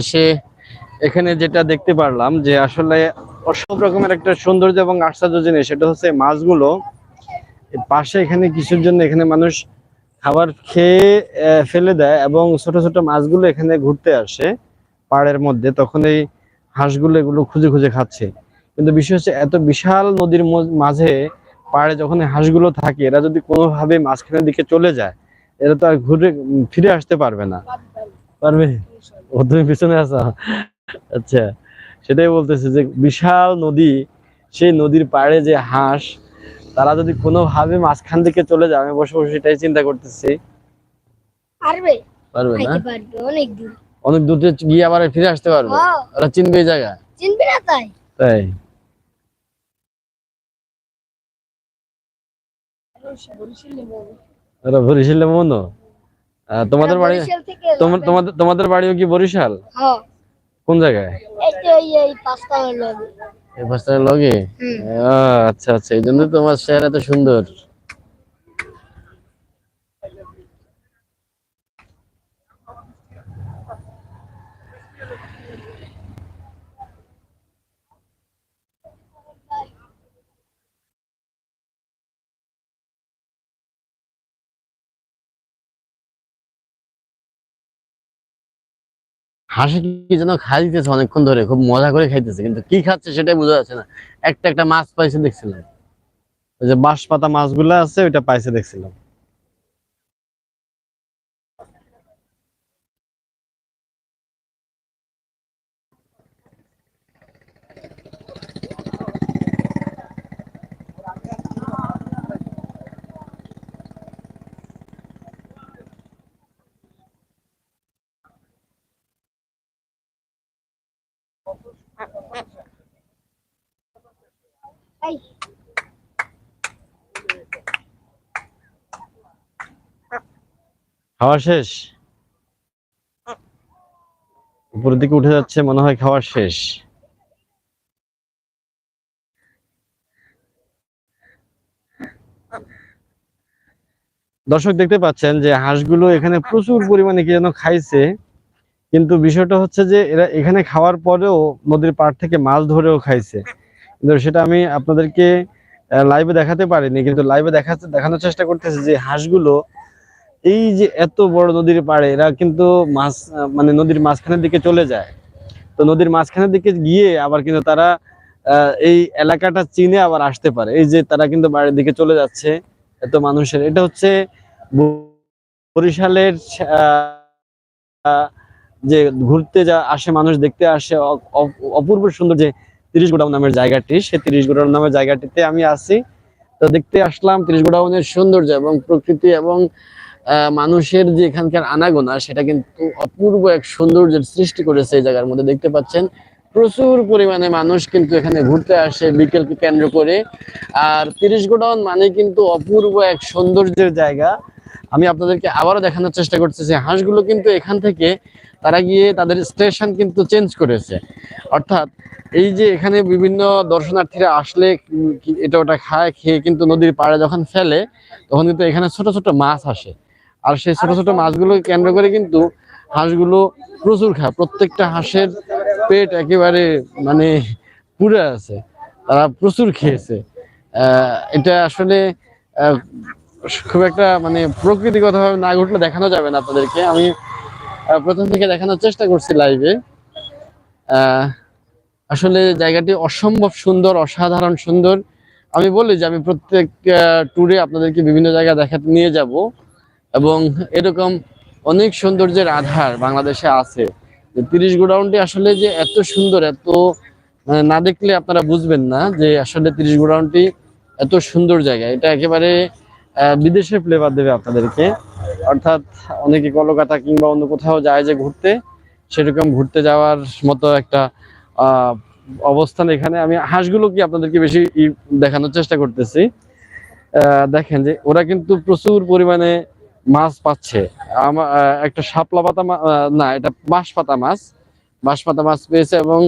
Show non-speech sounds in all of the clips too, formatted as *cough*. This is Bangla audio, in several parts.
এসে এখানে যেটা দেখতে পারলাম যে আসলে সব রকমের একটা সৌন্দর্য এবং আশ্চর্য জিনিস, সেটা হচ্ছে মাছগুলো। পাশে এখানে কিছুর জন্য এখানে মানুষ খাবার খেয়ে ফেলে দেয় এবং ছোট ছোট মাছগুলো এখানে ঘুরতে আসে পাড়ের মধ্যে। তখন এই হাঁসগুলো এগুলো খুঁজে খুঁজে খাচ্ছে। কিন্তু বিষয় হচ্ছে এত বিশাল নদীর মাঝে পাড়ে যখন হাঁসগুলো থাকে, এরা যদি কোনোভাবে মাঝখানের দিকে চলে যায়, এরা তো আর ঘুরে, ফিরে আসতে পারবে না। পারবে? ও তুমি পিছনে আছো? আচ্ছা সেটাই বলতেছে যে বিশাল নদী সেই নদীর পাড়ে যে হাঁস তারা যদি কোনোভাবে মাঝখান দিকে চলে যায় আমি বসে বসে এটাই চিন্তা করতেছি। পারবে? পারবে না? অনেক দূর। অনেক দূরে গিয়ে আবার ফিরে আসতে পারবে। ওরা চিনবে জায়গা চিনবি না তাই? তাই। ওরা বরিশালে মনো তোমাদের বাড়ি তোমাদের তোমাদের বাড়িও কি বরিশাল? হ্যাঁ। কোন জায়গায়? এই পাঁচতলার লগে। আচ্ছা আচ্ছা এই জন্য তোমার শেয়ার এত সুন্দর। হাসি কি যেন খাইতেছে অনেকক্ষণ ধরে, খুব মজা করে খাইতেছে, কিন্তু কি খাচ্ছে সেটাই বোঝা যাচ্ছে না। একটা একটা মাছ পাইছে দেখছিলাম। ওই যে বাঁশ পাতা মাছগুলো আছে, ওইটা পাইছে দেখছিলাম। খাওয়া শেষ? উপরের দিকে উঠে যাচ্ছে, মনে হয় খাওয়া শেষ। দর্শক দেখতে পাচ্ছেন যে হাঁসগুলো এখানে প্রচুর পরিমাণে কি যেন খাইছে, কিন্তু বিষয়টা হচ্ছে যে এরা এখানে খাওয়ার পরেও নদীর পাড় থেকে মাছ ধরেও খাইছে। কিন্তু সেটা আমি আপনাদেরকে লাইভে দেখাতে পারিনি, কিন্তু লাইভে দেখাতে দেখানোর চেষ্টা করতেছি যে হাঁসগুলো এই যে এত বড় নদীর পাড়ে, এরা কিন্তু মাছ মানে নদীর মাঝখানের দিকে চলে যায়। তো নদীর মাঝখানের দিকে গিয়ে আবার কিন্তু তারা এই এলাকাটা চিনে আবার আসতে পারে। এই যে তারা কিন্তু বাড়ির দিকে চলে যাচ্ছে এত মানুষের। এটা হচ্ছে বরিশালের যে ঘুরতে যা, আসে, মানুষ দেখতে আসে অপূর্ব সুন্দর যে তিরিশ গোডাউন নামের জায়গাটি সে তিরিশ গোডাউন নামের জায়গাটিতে আমি আছি। তো দেখতে আসলাম তিরিশ গোডাউনের সৌন্দর্য এবং প্রকৃতি এবং মানুষের যে এখানকার আনাগোনা, সেটা কিন্তু অপূর্ব এক সৌন্দর্যের সৃষ্টি করেছে এই জায়গার মধ্যে। দেখতে পাচ্ছেন, প্রচুর পরিমাণে মানুষ কিন্তু এখানে ঘুরতে আসে বিকেলকে কেন্দ্র করে। আর তিরিশ গোডাউন মানে কিন্তু অপূর্ব এক সৌন্দর্যের জায়গা। আমি আপনাদেরকে আবারও দেখানোর চেষ্টা করতেছি হাঁসগুলো কিন্তু এখান থেকে তারা গিয়ে তাদের স্টেশন কিন্তু চেঞ্জ করেছে। অর্থাৎ এই যে এখানে বিভিন্ন দর্শনার্থীরা আসলে এটা ওটা খায়, খেয়ে কিন্তু নদীর পাড়ে যখন ফেলে, তখন কিন্তু এখানে ছোট ছোট মাছ আসে। আর সেই ছোট ছোট মাছগুলো কেন্দ্র করে কিন্তু হাঁসগুলো প্রচুর খায়। প্রত্যেকটা হাঁসের পেট একেবারে মানে পুড়ে আছে। তারা প্রচুর খেয়েছে। এটা আসলে খুব একটা মানে প্রকৃতিগতভাবে না ঘটলে দেখানো যাবে না আপনাদেরকে। আমি প্রথম থেকে দেখানোর চেষ্টা করছি লাইভে আসলে জায়গাটি অসম্ভব সুন্দর অসাধারণ সুন্দর। আমি বলি যে আমি প্রত্যেক ট্যুরে আপনাদেরকে বিভিন্ন জায়গা দেখাতে নিয়ে যাব। এবং এরকম অনেক সৌন্দর্যের আধার বাংলাদেশে আছে। তিরিশ গোডাউনটি আসলে যে এত সুন্দর এত মানে না দেখলে আপনারা বুঝবেন না যে আসলে তিরিশ গোডাউনটি এত সুন্দর জায়গা। এটা একেবারে আহ, বিদেশের ফ্লেভার দেবে আপনাদেরকে। অর্থাৎ অনেকে কলকাতা কিংবা অন্য কোথাও যায় যে ঘুরতে সেরকম ঘুরতে যাওয়ার মতো একটা অবস্থান এখানে। আমি হাঁসগুলো কি আপনাদেরকে বেশি দেখানোর চেষ্টা করতেছি। দেখেন যে ওরা কিন্তু প্রচুর পরিমাণে মাছ পাচ্ছে। আমার একটা শাপলা পাতা না, এটা বাঁশ পাতা মাছ। বাঁশ পাতা মাছ পেয়েছে এবং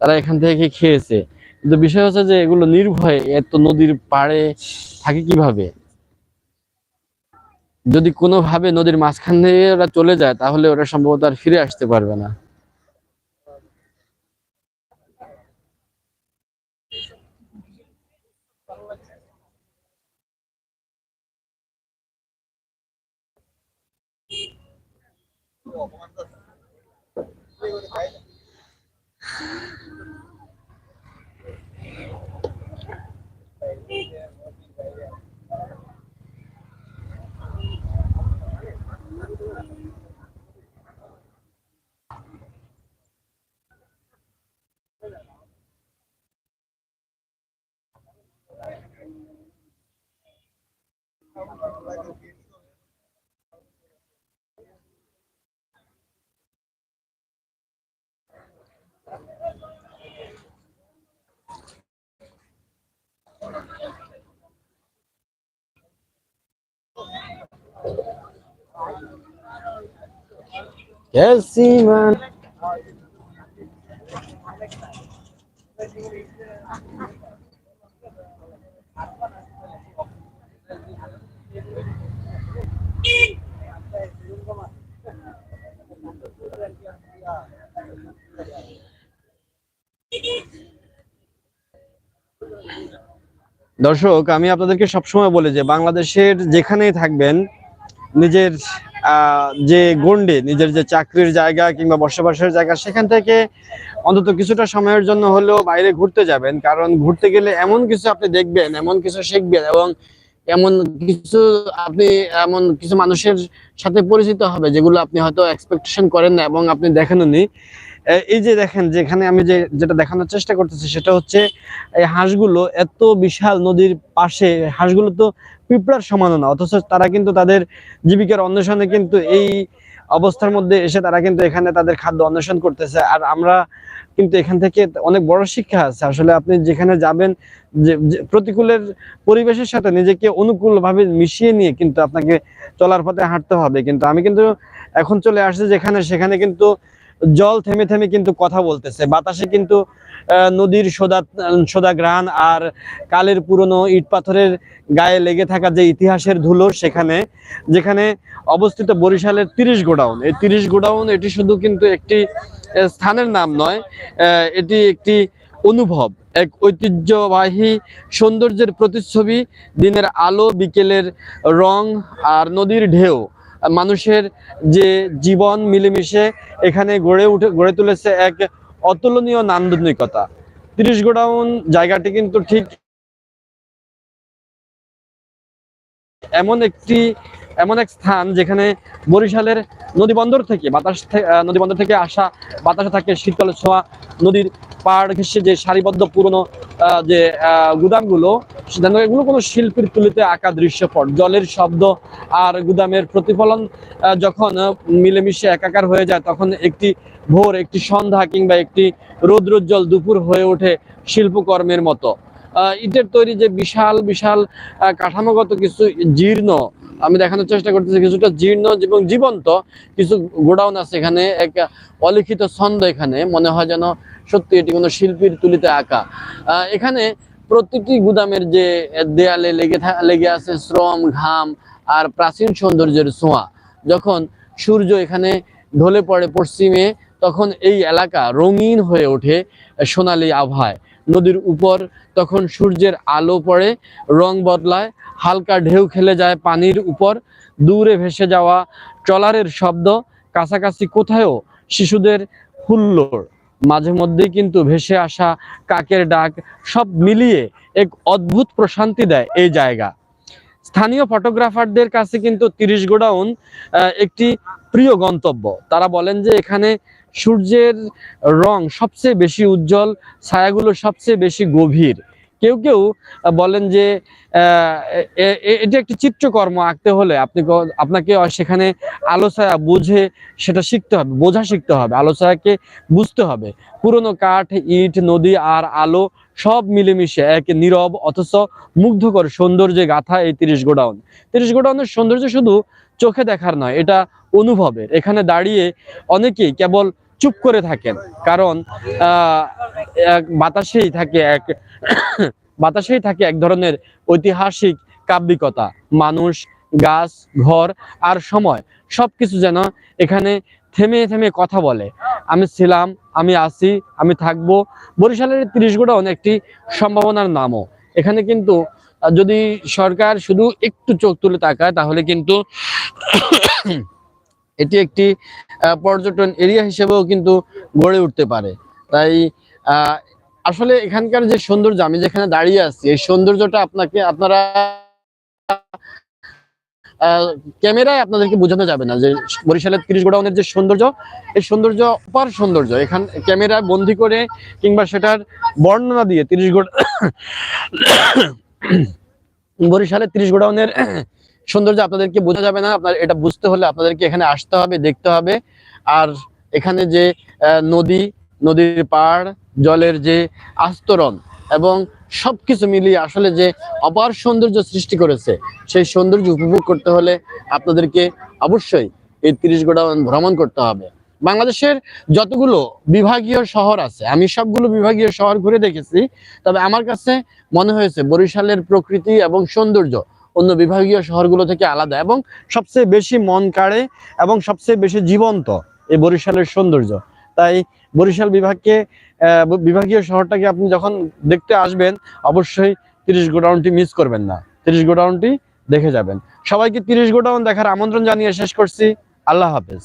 তারা এখান থেকে খেয়েছে। কিন্তু বিষয় হচ্ছে যে এগুলো নির্ভয়ে এত নদীর পাড়ে থাকে কীভাবে? যদি কোনোভাবে নদীর মাঝখান দিয়ে ওরা চলে যায়, তাহলে ওরা সম্ভবত আর ফিরে আসতে পারবে না। 我不管这事这个得改改 कैसी मन দর্শক আমি আপনাদেরকে সবসময় বলি যে বাংলাদেশের যেখানেই থাকবেন নিজের যে গন্ডে নিজের যে চাকরির জায়গা কিংবা বসবাসের জায়গা, সেখান থেকে অন্তত কিছুটা সময়ের জন্য হলেও বাইরে ঘুরতে যাবেন। কারণ ঘুরতে গেলে এমন কিছু আপনি দেখবেন, এমন কিছু শিখবেন এবং এমন কিছু আপনি, এমন কিছু মানুষের সাথে পরিচিত হবে যেগুলো আপনি হয়তো এক্সপেকটেশন করেন না এবং আপনি দেখেননি। এই যে দেখেন, যেখানে আমি যে, যেটা দেখানোর চেষ্টা করতেছি, সেটা হচ্ছে এই হাঁসগুলো এত বিশাল নদীর পাশে, হাঁসগুলো তো পিঁপড়ার সমান না, অথচ তারা কিন্তু তাদের জীবিকার অন্বেষণে কিন্তু এই অবস্থার মধ্যে এসে তারা কিন্তু এখানে তাদের খাদ্য অন্বেষণ করতেছে। আর আমরা কিন্তু এখান থেকে অনেক বড় শিক্ষা আছে। আসলে আপনি যেখানে যাবেন যে, প্রতিকূলের পরিবেশের সাথে নিজেকে অনুকূলভাবে মিশিয়ে নিয়ে কিন্তু আপনাকে চলার পথে হাঁটতে হবে। কিন্তু আমি কিন্তু এখন চলে আসছি যেখানে, সেখানে কিন্তু জল থেমে থেমে কিন্তু কথা বলতেছে। বাতাসে কিন্তু নদীর সোদা সোদা গ্রান আর কালের পুরনো ইট পাথরের গায়ে লেগে থাকা যে ইতিহাসের ধুলো সেখানে, যেখানে অবস্থিত বরিশালের তিরিশ গোডাউন। এই তিরিশ গোডাউন, এটি শুধু কিন্তু একটি স্থানের নাম নয় এটি একটি অনুভব, এক ঐতিহ্যবাহী সৌন্দর্যের প্রতিচ্ছবি, দিনের আলো, বিকেলের রং আর নদীর ঢেউ। মানুষের যে জীবন মিলেমিশে এখানে গড়ে উঠে, গড়ে তুলেছে এক অতুলনীয় নান্দনিকতা। তিরিশ গোডাউন জায়গাটি কিন্তু ঠিক এমন একটি এমন এক স্থান যেখানে বরিশালের নদীবন্দর থেকে, বাতাস নদীবন্দর থেকে আসা বাতাসে থাকে শীতল ছোঁয়া নদীর পাড় ঘেঁষে যে সারিবদ্ধ পুরনো যে গুদামগুলো এগুলো কোনো শিল্পীর তুলিতে আঁকা দৃশ্যপট। জলের শব্দ আর গুদামের প্রতিফলন যখন মিলেমিশে একাকার হয়ে যায়, তখন একটি ভোর, একটি সন্ধ্যা কিংবা একটি রৌদ্রোজ্জ্বল দুপুর হয়ে ওঠে শিল্পকর্মের মতো। ইটের তৈরি যে বিশাল বিশাল কাঠামোগত কিছু জীর্ণ আমি দেখানোর চেষ্টা করতেছি কিছুটা জীর্ণ এবং জীবন্ত কিছু গোডাউন আছে এখানে, এক অলিখিত ছন্দ এখানে, মনে হয় যেন সত্যি এটি কোনো শিল্পীর তুলিতে আঁকা। এখানে প্রতিটি গুদামের যে দেয়ালে লেগে লেগে আছে শ্রম, ঘাম আর প্রাচীন সৌন্দর্যের ছোঁয়া। যখন সূর্য এখানে ঢলে পড়ে পশ্চিমে, তখন এই এলাকা রঙিন হয়ে ওঠে সোনালি আভায় নদীর উপর, তখন সূর্যের আলো পড়ে, রং বদলায়, হালকা ঢেউ খেলে যায় পানির উপর, দূরে ভেসে যাওয়া ট্রলারের শব্দ, কাছাকাছি কোথায়ও শিশুদের হুল্লোড়। মাঝে মধ্যেই কিন্তু ভেসে আসা কাকের ডাক, সব মিলিয়ে এক অদ্ভুত প্রশান্তি দেয় এই জায়গা। স্থানীয় ফটোগ্রাফারদের কাছে কিন্তু তিরিশ গোডাউন একটি প্রিয় গন্তব্য। তারা বলেন যে এখানে সূর্যের রং সবচেয়ে বেশি উজ্জ্বল ছায়াগুলো সবচেয়ে বেশি গভীর। কেউ কেউ বলেন যে আহ, এ- এ- একটি চিত্রকর্ম আঁকতে হলে আপনি আপনাকে সেখানে আলো ছায়া বুঝে সেটা শিখতে হবে বোঝা শিখতে হবে আলো ছায়াকে বুঝতে হবে। পুরনো কাঠ ইট নদী আর আলো সব মিলেমিশে এক নীরব অথচ মুগ্ধকর সৌন্দর্যে গাথা এই তিরিশ গোডাউন। তিরিশ গোডাউনের সৌন্দর্য শুধু চোখে দেখার নয় এটা অনুভবের। এখানে দাঁড়িয়ে অনেকেই কেবল চুপ করে থাকেন। কারণ বাতাসেই থাকে এক *coughs* বাতাসেই থাকে এক ধরনের ঐতিহাসিক কাব্যিকতা। মানুষ, গাছ, ঘর আর সময় সবকিছু যেন এখানে থেমে থেমে কথা বলে। আমি ছিলাম, আমি আছি, আমি থাকব। বরিশালের তিরিশ গোডাউন একটি সম্ভাবনার নামও। এখানে কিন্তু যদি সরকার শুধু একটু চোখ তুলে তাকায়, তাহলে কিন্তু *coughs* এটি একটি পর্যটন এরিয়া হিসেবেও কিন্তু গড়ে উঠতে পারে। তাই আসলে এখানকার যে সৌন্দর্য, আমি যেখানে দাঁড়িয়ে আছি, এই সৌন্দর্যটা আপনাকে, আপনারা ক্যামেরায় আপনাদেরকে বোঝানো যাবে না যে বরিশালের তিরিশ গোডাউনের যে সৌন্দর্য, এই সৌন্দর্য অপার সৌন্দর্য। এখান, ক্যামেরা বন্দি করে কিংবা সেটার বর্ণনা দিয়ে তিরিশ গোড *coughs* বরিশালের তিরিশ গোডাউনের সৌন্দর্য আপনাদেরকে বোঝা যাবে না। আপনার এটা বুঝতে হলে আপনাদেরকে এখানে আসতে হবে, দেখতে হবে। আর এখানে যে নদী, নদীর পাড়, জলের যে আস্তরণ এবং সবকিছু মিলিয়ে আসলে যে অপার সৌন্দর্য সৃষ্টি করেছে, সেই সৌন্দর্য উপভোগ করতে হলে আপনাদেরকে অবশ্যই এই তিরিশ গোডাউন ভ্রমণ করতে হবে। বাংলাদেশের যতগুলো বিভাগীয় শহর আছে, আমি সবগুলো বিভাগীয় শহর ঘুরে দেখেছি, তবে আমার কাছে মনে হয়েছে বরিশালের প্রকৃতি এবং সৌন্দর্য অন্য বিভাগীয় শহরগুলো থেকে আলাদা এবং সবচেয়ে বেশি মন কাড়ে এবং সবচেয়ে বেশি জীবন্ত এই বরিশালের সৌন্দর্য। তাই বরিশাল বিভাগকে বিভাগীয় শহরটাকে আপনি যখন দেখতে আসবেন, অবশ্যই তিরিশ গোডাউনটি মিস করবেন না। তিরিশ গোডাউনটি দেখে যাবেন। সবাইকে তিরিশ গোডাউন দেখার আমন্ত্রণ জানিয়ে শেষ করছি। আল্লাহ হাফেজ।